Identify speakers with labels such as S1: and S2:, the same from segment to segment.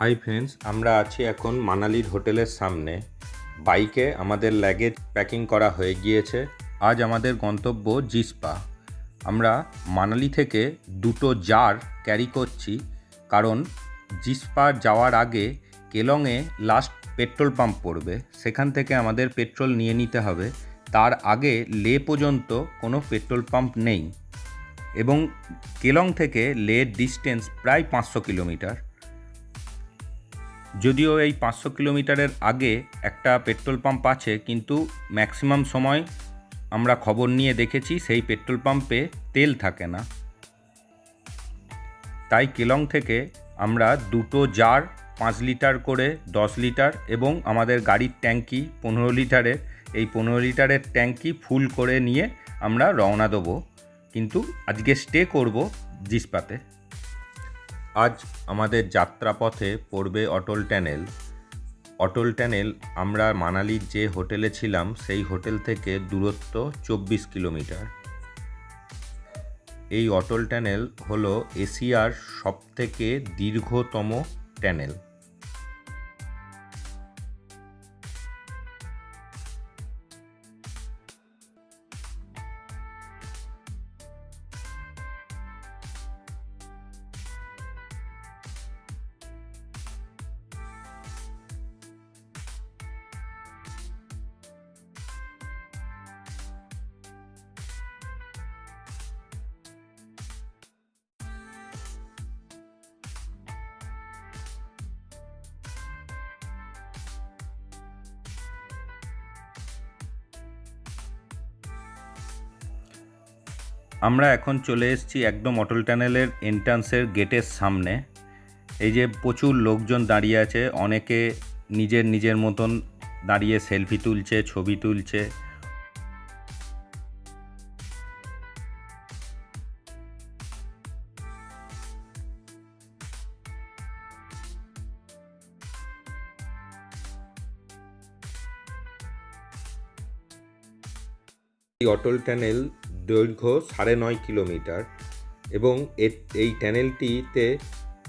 S1: Hi friends আমরা আছি এখন মানালির হোটেলের সামনে। বাইকে আমাদের লাগেজ প্যাকিং করা হয়ে গিয়েছে। আজ আমাদের গন্তব্য জিসপা। আমরা মানালি থেকে দুটো জার ক্যারি করছি, কারণ জিসপা যাওয়ার আগে কেলংয়ে লাস্ট পেট্রোল পাম্প পড়বে। সেখান থেকে আমাদের পেট্রোল নিয়ে নিতে হবে। তার আগে লে পর্যন্ত কোনো পেট্রোল পাম্প নেই। এবং কেলং থেকে লের ডিস্টেন্স প্রায় পাঁচশো কিলোমিটার যদিও এই পাঁচশো কিলোমিটারের আগে একটা পেট্রোল পাম্প আছে, কিন্তু ম্যাক্সিমাম সময় আমরা খবর নিয়ে দেখেছি সেই পেট্রোল পাম্পে তেল থাকে না। তাই কেলং থেকে আমরা দুটো জার, পাঁচ লিটার করে দশ লিটার এবং আমাদের গাড়ির ট্যাঙ্কি পনেরো লিটারের, এই পনেরো লিটারের ট্যাঙ্কি ফুল করে নিয়ে আমরা রওনা দেবো। কিন্তু আজকে স্টে করব জিসপাতে। আজ আমাদের যাত্রাপথে পড়বে অটল ট্যানেল। অটল ট্যানেল, আমরা মানালির যে হোটেলে ছিলাম, সেই হোটেল থেকে দূরত্ব চব্বিশ কিলোমিটার। এই অটল ট্যানেল হলো এশিয়ার সবথেকে দীর্ঘতম ট্যানেল। আমরা এখন চলে এসেছি একদম অটল ট্যানেলের এন্ট্রান্সের গেটের সামনে। এই যে প্রচুর লোকজন দাঁড়িয়ে আছে, অনেকে নিজের নিজের মতন দাঁড়িয়ে সেলফি তুলছে, ছবি তুলছে। অটল ট্যানেল দৈর্ঘ্য সাড়ে নয় কিলোমিটার এবং এই ট্যানেলটিতে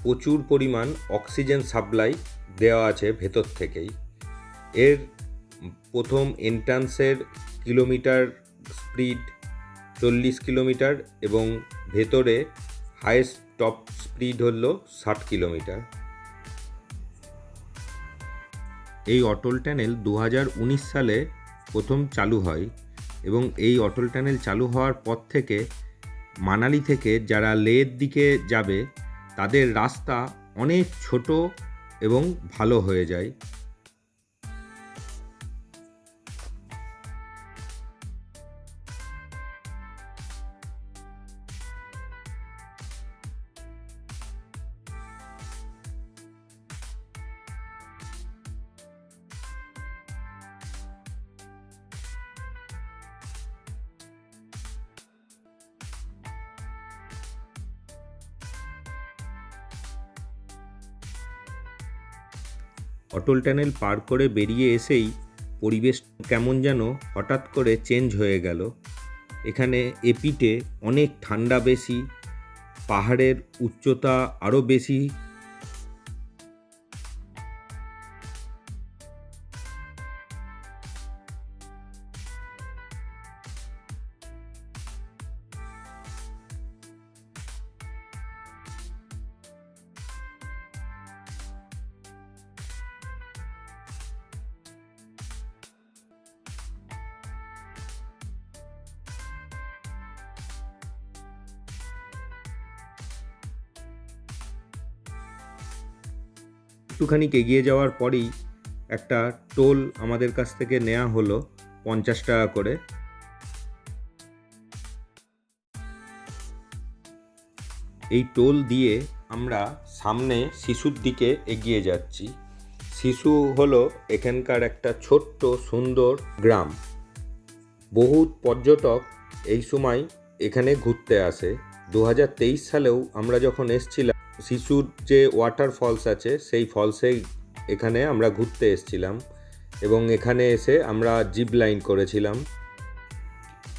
S1: প্রচুর পরিমাণ অক্সিজেন সাপ্লাই দেওয়া আছে ভেতর থেকেই। এর প্রথম এন্ট্রান্সের কিলোমিটার স্পিড চল্লিশ কিলোমিটার এবং ভেতরে হায়েস্ট টপ স্পিড হলো ষাট কিলোমিটার। এই অটল ট্যানেল দু হাজার উনিশ সালে প্রথম চালু হয়। এবং এই অটল টানেল চালু হওয়ার পর থেকে মানালি থেকে যারা লেহের দিকে যাবে, তাদের রাস্তা অনেক ছোট এবং ভালো হয়ে যায়। অটল ট্যানেল পার করে বেরিয়ে এসেই পরিবেশ কেমন যেন হঠাৎ করে চেঞ্জ হয়ে গেল। এখানে এপিটে অনেক ঠান্ডা বেশি, পাহাড়ের উচ্চতা আরও বেশি একটুখানি এগিয়ে যাওয়ার পরেই একটা টোল আমাদের কাছ থেকে নেওয়া হলো পঞ্চাশ টাকা করে। এই টোল দিয়ে আমরা সামনে শিশুর দিকে এগিয়ে যাচ্ছি। শিশু হলো এখানকার একটা ছোট্ট সুন্দর গ্রাম। বহু পর্যটক এই সময় এখানে ঘুরতে আসে। দু হাজার তেইশ সালেও আমরা যখন এসছিলাম শিশুর যে ওয়াটার ফলস আছে, সেই ফলসেই এখানে আমরা ঘুরতে এসছিলাম এবং এখানে এসে আমরা জিপ লাইন করেছিলাম।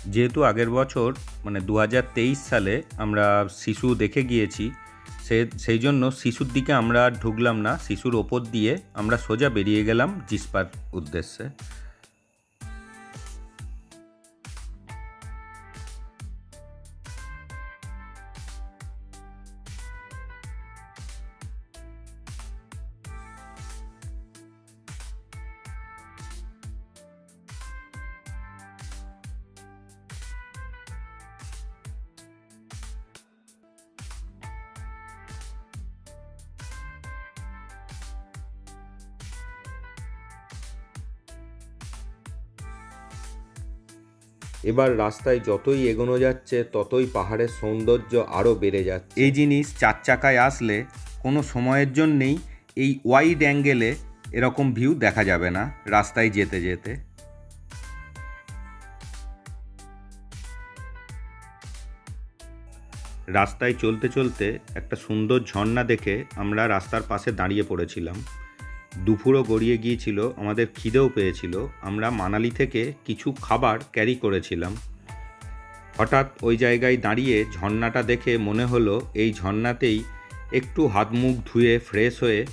S1: যেহেতু আগের বছর মানে দু হাজার তেইশ সালে আমরা শিশু দেখে গিয়েছি, সে, সেই জন্য শিশুর দিকে আমরা ঢুকলাম না, শিশুর ওপর দিয়ে আমরা সোজা বেরিয়ে গেলাম জিসপার উদ্দেশ্যে। এবার রাস্তায় যতই এগোনো যাচ্ছে, ততই পাহাড়ের সৌন্দর্য আরও বেড়ে যাচ্ছে। এই জিনিস চার চাকায় আসলে কোনো সময়ের জন্যেই এই ওয়াইড অ্যাঙ্গেলে এরকম ভিউ দেখা যাবে না রাস্তায় যেতে যেতে। রাস্তায় চলতে চলতে একটা সুন্দর ঝর্ণা দেখে আমরা রাস্তার পাশে দাঁড়িয়ে পড়েছিলাম। দুপুরও গড়িয়ে গিয়েছিল, আমাদের খিদেও পেয়েছিল। আমরা মানালি থেকে কিছু খাবার ক্যারি করেছিলাম। হঠাৎ ওই জায়গায় দাঁড়িয়ে ঝর্ণাটা দেখে মনে হলো এই ঝর্ণাতেই একটু হাত মুখ ধুয়ে ফ্রেশ হয়ে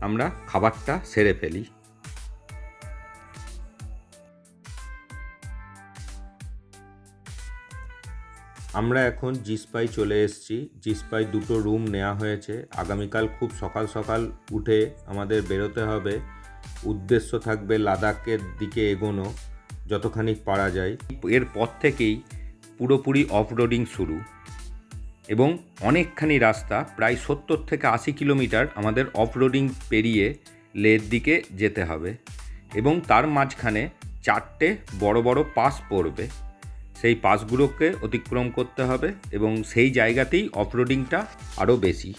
S1: আমরা খাবারটা সেরে ফেলি। আমরা এখন জিসপাই চলে এসেছি। জিসপাই দুটো রুম নেওয়া হয়েছে। আগামীকাল খুব সকাল সকাল উঠে আমাদের বেরোতে হবে। উদ্দেশ্য থাকবে লাদাখের দিকে এগোনো, যতখানি পারা যায়। এরপর থেকেই পুরোপুরি অফ রোডিং শুরু এবং অনেকখানি রাস্তা, প্রায় সত্তর থেকে আশি কিলোমিটার আমাদের অফ রোডিং পেরিয়ে লের দিকে যেতে হবে এবং তার মাঝখানে চারটে বড় বড় পাস পড়বে। সেই পাসগুলোকে অতিক্রম করতে হবে এবং সেই জায়গাতেই অফরোডিংটা আরও বেশি।